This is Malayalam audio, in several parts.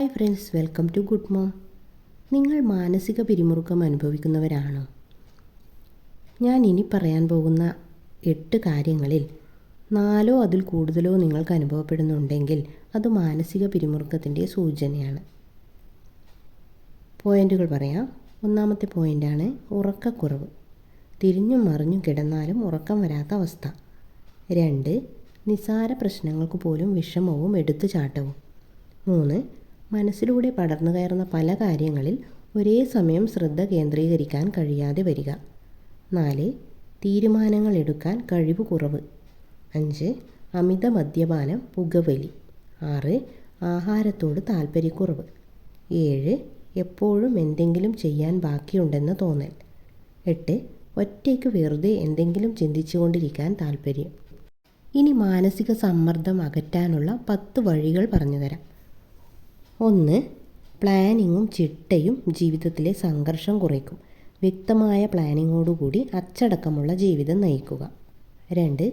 Hi friends welcome to good mom നിങ്ങൾ മാനസിക പിരിമുറുക്കം അനുഭവിക്കുന്നവരാണോ? ഞാൻ ഇനി പറയാൻ പോകുന്ന എട്ട് കാര്യങ്ങളിൽ നാലോ അതിൽ കൂടുതലോ നിങ്ങൾക്ക് അനുഭവപ്പെടുന്നുണ്ടെങ്കിൽ അത് മാനസിക പിരിമുറുക്കത്തിന്റെ സൂചനയാണ്. പോയിന്റുകൾ പറയാം. ഒന്നാമത്തെ പോയിന്റാണ് ഉറക്കക്കുറവ്. തിരിഞ്ഞും മറിഞ്ഞും കിടന്നാലും ഉറക്കം വരാത്ത അവസ്ഥ. രണ്ട് നിസാര പ്രശ്നങ്ങൾക്ക് പോലും വിഷമവും എടുത്തു ചാട്ടവും മൂന്ന് മനസ്സിലൂടെ പടർന്നു കയറുന്ന പല കാര്യങ്ങളിൽ ഒരേ സമയം ശ്രദ്ധ കേന്ദ്രീകരിക്കാൻ കഴിയാതെ വരിക. നാല് തീരുമാനങ്ങൾ എടുക്കാൻ കഴിവ് കുറവ് അഞ്ച് അമിത മദ്യപാനം പുകവലി. ആറ് ആഹാരത്തോട് താല്പര്യക്കുറവ് ഏഴ് എപ്പോഴും എന്തെങ്കിലും ചെയ്യാൻ ബാക്കിയുണ്ടെന്ന് തോന്നൽ. എട്ട് ഒറ്റയ്ക്ക് വെറുതെ എന്തെങ്കിലും ചിന്തിച്ചുകൊണ്ടിരിക്കാൻ താല്പര്യം ഇനി മാനസിക സമ്മർദ്ദം അകറ്റാനുള്ള പത്ത് വഴികൾ പറഞ്ഞുതരാം. ഒന്ന് പ്ലാനിങ്ങും ചിട്ടയും ജീവിതത്തിലെ സംഘർഷം കുറയ്ക്കും. വ്യക്തമായ പ്ലാനിങ്ങോടുകൂടി അച്ചടക്കമുള്ള ജീവിതം നയിക്കുക. രണ്ട്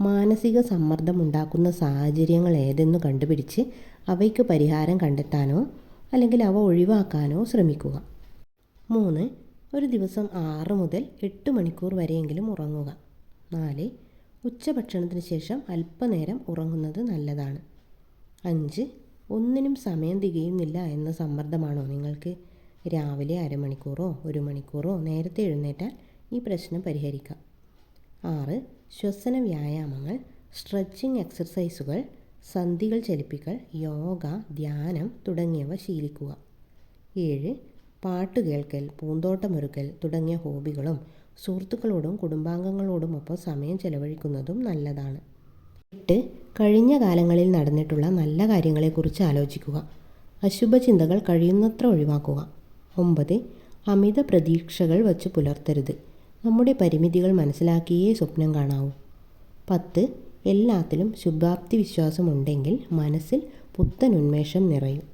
മാനസിക സമ്മർദ്ദം ഉണ്ടാക്കുന്ന സാഹചര്യങ്ങൾ ഏതെന്ന് കണ്ടുപിടിച്ച് അവയ്ക്ക് പരിഹാരം കണ്ടെത്താനോ അല്ലെങ്കിൽ അവ ഒഴിവാക്കാനോ ശ്രമിക്കുക. മൂന്ന് ഒരു ദിവസം ആറ് മുതൽ എട്ട് മണിക്കൂർ വരെയെങ്കിലും ഉറങ്ങുക. നാല് ഉച്ചഭക്ഷണത്തിന് ശേഷം അല്പനേരം ഉറങ്ങുന്നത് നല്ലതാണ്. അഞ്ച് ഒന്നിനും സമയം തികയുന്നില്ല എന്ന സമ്മർദ്ദമാണോ നിങ്ങൾക്ക്? രാവിലെ അരമണിക്കൂറോ ഒരു മണിക്കൂറോ നേരത്തെ എഴുന്നേറ്റാൽ ഈ പ്രശ്നം പരിഹരിക്കാം. ആറ്. ശ്വസന വ്യായാമങ്ങൾ സ്ട്രെച്ചിങ് എക്സർസൈസുകൾ സന്ധികൾ ചലിപ്പിക്കൽ യോഗ ധ്യാനം തുടങ്ങിയവ ശീലിക്കുക. ഏഴ്. പാട്ട് കേൾക്കൽ പൂന്തോട്ടമൊരുക്കൽ തുടങ്ങിയ ഹോബികളും സുഹൃത്തുക്കളോടും കുടുംബാംഗങ്ങളോടുമൊപ്പം സമയം ചെലവഴിക്കുന്നതും നല്ലതാണ്. എട്ട് കഴിഞ്ഞ കാലങ്ങളിൽ നടന്നിട്ടുള്ള നല്ല കാര്യങ്ങളെക്കുറിച്ച് ആലോചിക്കുക. അശുഭ ചിന്തകൾ കഴിയുന്നത്ര ഒഴിവാക്കുക. ഒമ്പത് അമിത പ്രതീക്ഷകൾ വച്ച് പുലർത്തരുത്. നമ്മുടെ പരിമിതികൾ മനസ്സിലാക്കിയേ സ്വപ്നം കാണാവൂ. പത്ത് എല്ലാത്തിലും ശുഭാപ്തി വിശ്വാസമുണ്ടെങ്കിൽ മനസ്സിൽ പുത്തൻ ഉന്മേഷം നിറയും.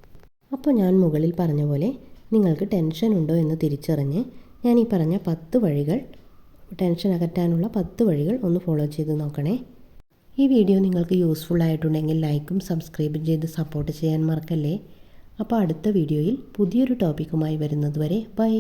അപ്പോൾ ഞാൻ മുകളിൽ പറഞ്ഞ പോലെ നിങ്ങൾക്ക് ടെൻഷൻ ഉണ്ടോ എന്ന് തിരിച്ചറിഞ്ഞ് ഞാൻ ഈ പറഞ്ഞ പത്ത് വഴികൾ ടെൻഷൻ അകറ്റാനുള്ള പത്ത് വഴികൾ ഒന്ന് ഫോളോ ചെയ്ത് നോക്കണേ. ഈ വീഡിയോ നിങ്ങൾക്ക് യൂസ്ഫുൾ ആയിട്ടുണ്ടെങ്കിൽ ലൈക്കും സബ്സ്ക്രൈബും ചെയ്ത് സപ്പോർട്ട് ചെയ്യാൻ മറക്കല്ലേ? അപ്പോൾ അടുത്ത വീഡിയോയിൽ പുതിയൊരു ടോപ്പിക്കുമായി വരുന്നതുവരെ ബൈ